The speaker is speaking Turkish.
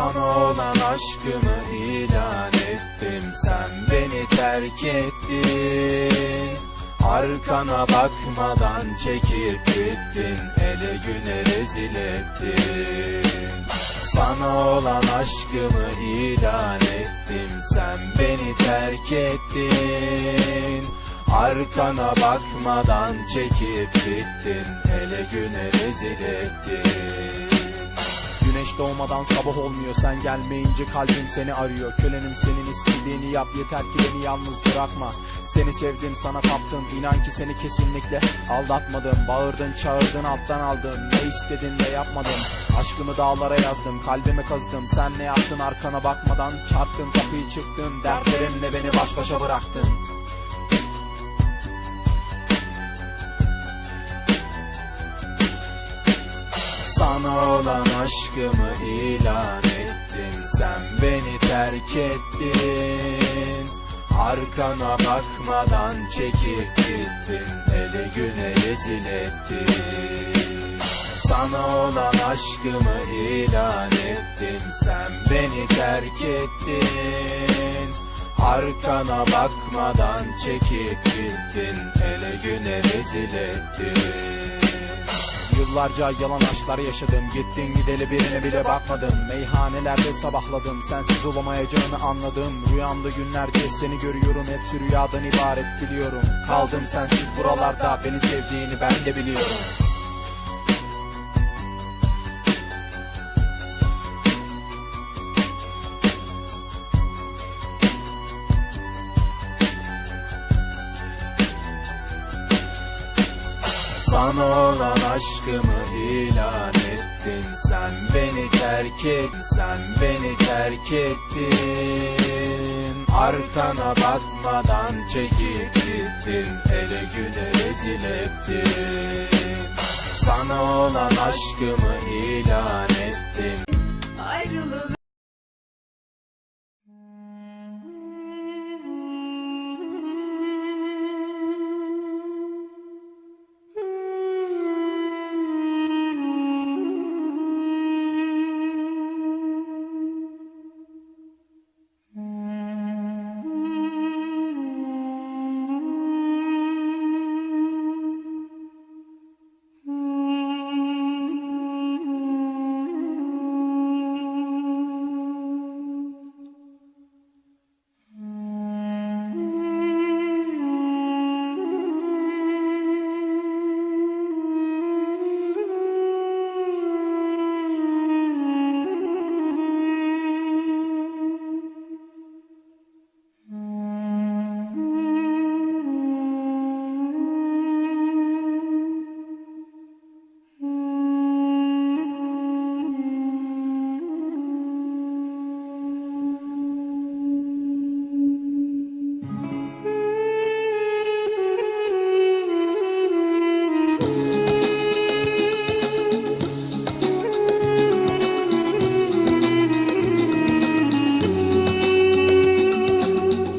Sana olan aşkımı ilan ettim. Sen beni terk ettin. Arkana bakmadan çekip gittin. Ele güne rezil ettin. Sana olan aşkımı ilan ettim. Sen beni terk ettin. Arkana bakmadan çekip gittin. Ele güne rezil ettin doğmadan sabah olmuyor. Sen gelmeyince kalbim seni arıyor. Kölenim senin istediğini yap. Yeter ki beni yalnız bırakma. Seni sevdim sana taptım. İnan ki seni kesinlikle aldatmadım. Bağırdın çağırdın alttan aldın. Ne istedin de yapmadım Aşkımı dağlara yazdım kalbime kazdım sen ne yaptın arkana bakmadan Çarptın. Kapıyı çıktın dertlerimle beni baş başa bıraktın Sana olan aşkımı ilan ettim Sen beni terk ettin. Arkana bakmadan çekip gittin Ele güne rezil ettin. Sana olan aşkımı ilan ettim Sen beni terk ettin. Arkana bakmadan çekip gittin Ele güne rezil ettin Yıllarca yalan aşklar yaşadım. Gittin gideli birine bile bakmadım. Meyhanelerde sabahladım. Sensiz olamayacağını anladım. Rüyamda günlerce seni görüyorum. Hepsi rüyadan ibaret biliyorum. Kaldım sensiz buralarda. Beni sevdiğini ben de biliyorum Sana olan aşkımı ilan ettin. Sen beni terk et, sen beni terk ettin. Arkana bakmadan çekip gittin Ele güne rezil ettin. Sana olan aşkımı ilan